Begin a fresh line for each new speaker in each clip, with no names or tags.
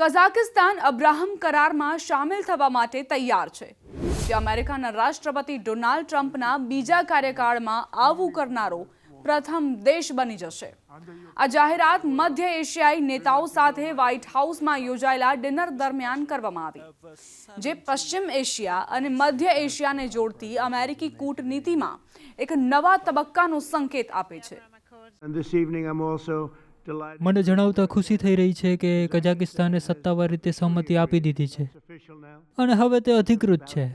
Kazakhstan Abraham કરારમાં સામેલ થવા માટે તૈયાર છે. જે અમેરિકાના રાષ્ટ્રપતિ ડોનાલ્ડ ટ્રમ્પના બીજા કાર્યકાળમાં આવું કરનારો પ્રથમ દેશ બની જશે. આ જાહેરાત મધ્ય એશિયાઈ નેતાઓ સાથે વ્હાઇટ હાઉસમાં યોજાયેલા ડિનર દરમિયાન કરવામાં આવી. જે પશ્ચિમ એશિયા અને મધ્ય એશિયાને જોડતી અમેરિકી કૂટનીતિમાં એક નવા તબક્કાનો સંકેત આપે છે.
And this evening, I'm also
મને જણાવતા ખુશી થઈ રહી છે કે કઝાકિસ્તાને સત્તાવાર રીતે સહમતિ આપી દીધી છે. અને હવે તે અધિકૃત છે.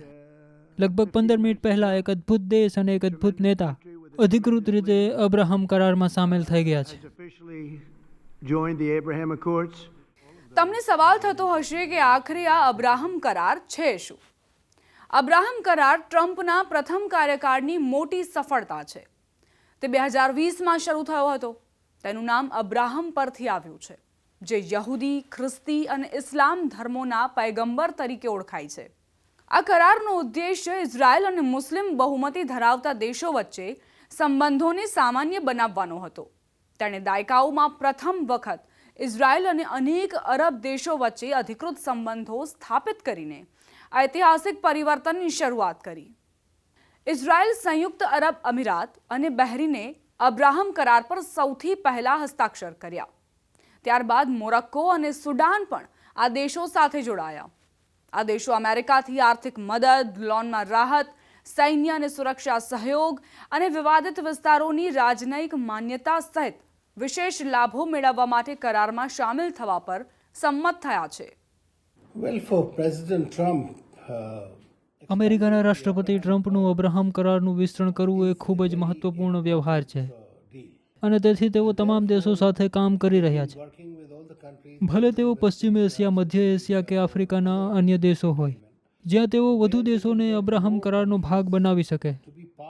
લગભગ પંદર મિનિટ પહેલા એક અદ્ભુત દેશ અને એક અદ્ભુત નેતા અધિકૃત રીતે અબ્રાહમ કરારમાં સામેલ થઈ ગયા છે.
તમને સવાલ થતો હશે કે આખરે આ અબ્રાહમ કરાર છે શું? અબ્રાહમ કરાર ટ્રમ્પના પ્રથમ કાર્યકાળની મોટી સફળતા છે. તે બે હજાર વીસમાં શરૂ થયો હતો. તેનું નામ અબ્રાહમ પરથી આવ્યું છે, જે યહૂદી, ખ્રિસ્તી અને ઇસ્લામ ધર્મોના પૈગંબર તરીકે ઓળખાય છે. આ કરારનો ઉદ્દેશ્ય ઇઝરાયલ અને મુસ્લિમ બહુમતી ધરાવતા દેશો વચ્ચે સંબંધોને સામાન્ય બનાવવાનો હતો. તેણે દાયકાઓમાં પ્રથમ વખત ઇઝરાયલ અને અનેક અરબ દેશો વચ્ચે અધિકૃત સંબંધો સ્થાપિત કરીને ઐતિહાસિક પરિવર્તનની શરૂઆત કરી. ઇઝરાયલ સંયુક્ત અરબ અમીરાત અને બહેરીને અબ્રાહમ કરાર પર સૌથી પહેલા હસ્તાક્ષર કર્યા. ત્યારબાદ મોરક્કો અને સુડાન પણ આ દેશો સાથે જોડાયા. આ દેશો અમેરિકાથી આર્થિક મદદ લોનમાં રાહત સૈન્ય અને સુરક્ષા સહયોગ અને વિવાદિત વિસ્તારોની રાજનૈતિક માન્યતા સહિત વિશેષ લાભો મેળવવા માટે કરારમાં સામેલ થવા પર સંમત થયા છે.
વેલ ફોર પ્રેસિડેન્ટ uh,
અમેરિકાના રાષ્ટ્રપતિ ટ્રમ્પનું અબ્રાહમ કરારનું વિસ્તરણ કરવું એ ખૂબ જ મહત્વપૂર્ણ વ્યવહાર છે. અને તેથી તેઓ તમામ દેશો સાથે કામ કરી રહ્યા છે. ભલે તેઓ પશ્ચિમ એશિયા, મધ્ય એશિયા કે આફ્રિકાના અન્ય દેશો હોય, જ્યાં તેઓ વધુ દેશોને અબ્રાહમ કરારનો ભાગ બનાવી શકે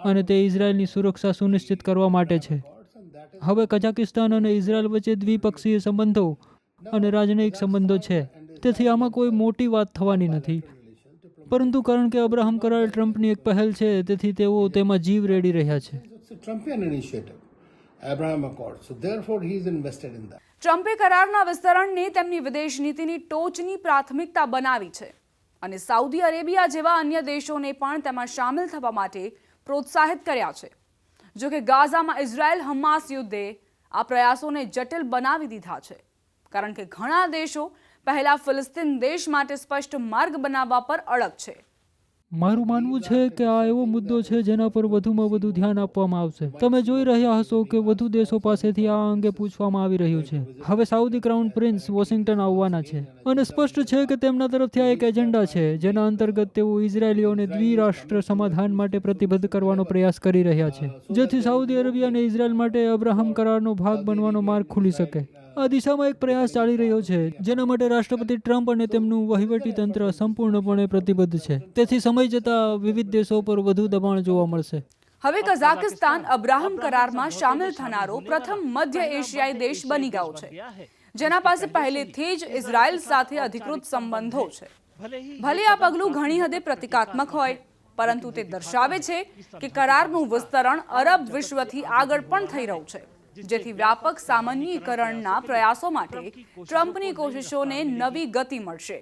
અને તે ઇઝરાયલની સુરક્ષા સુનિશ્ચિત કરવા માટે છે. હવે કઝાકિસ્તાન અને ઇઝરાયલ વચ્ચે દ્વિપક્ષીય સંબંધો અને રાજનૈતિક સંબંધો છે. તેથી આમાં કોઈ મોટી વાત થવાની નથી. પરંતુ કારણ કે અબ્રાહમ કરાર ટ્રમ્પની એક પહેલ છે તેથી તેઓ તેમાં જીવ રેડી રહ્યા છે.
ટ્રમ્પે કરારના વિસ્તરણને તેમની વિદેશ નીતિની ટોચની પ્રાથમિકતા બનાવી છે અને સાઉદી અરેબિયા જેવા અન્ય દેશોને પણ તેમાં સામેલ થવા માટે પ્રોત્સાહિત કર્યા છે. જો કે ગાઝામાં ઇઝરાયેલ હમાસ યુદ્ધે આ પ્રયાસોને જટિલ બનાવી દીધા છે. કારણ કે ઘણા દેશો પહેલા ફિલિસ્તીન દેશ માટે સ્પષ્ટ માર્ગ બનાવવા પર અડગ છે.
મારું માનવું છે કે આ એવો મુદ્દો છે જેના પર વધુમાં વધુ ધ્યાન આપવામાં આવશે. તમે જોઈ રહ્યા હશો કે વધુ દેશો પાસેથી આ અંગે પૂછવામાં આવી રહ્યું છે. હવે સાઉદી ક્રાઉન પ્રિન્સ વોશિંગ્ટન આવવાના છે. અને સ્પષ્ટ છે કે તેમના તરફથી આ એક એજન્ડા છે, જેના અંતર્ગત તેઓ ઇઝરાયેલીઓને દ્વિરાષ્ટ્ર સમાધાન માટે પ્રતિબદ્ધ કરવાનો પ્રયાસ કરી રહ્યા છે. જેથી સાઉદી અરેબિયા અને ઇઝરાયલ માટે અબ્રાહમ કરારનો ભાગ બનવાનો માર્ગ ખુલી શકે. આ દિશામાં એક પ્રયાસ ચાલી રહ્યો છે, જેના માટે રાષ્ટ્રપતિ ટ્રમ્પ અને તેમનું વહીવટી તંત્ર સંપૂર્ણપણે પ્રતિબદ્ધ છે. તેથી સમય જતાં વિવિધ દેશો પર વધુ દબાણ જોવા મળશે.
હવે કઝાકિસ્તાન અબ્રાહમ કરારમાં સામેલ થનારો પ્રથમ મધ્ય એશિયાઈ દેશ બની ગયો છે, જેના પાસે પહેલેથી જ ઇઝરાયલ સાથે અધિકૃત સંબંધો છે. ભલે આ પગલું ઘણી હદે પ્રતિકાત્મક હોય, પરંતુ તે દર્શાવે છે કે કરારનું વિસ્તરણ અરબ વિશ્વથી આગળ પણ થઈ રહ્યું છે. જેથી વ્યાપક સામાન્યીકરણના પ્રયાસો માટે ટ્રમ્પની કોશિશોને નવી ગતિ મળશે.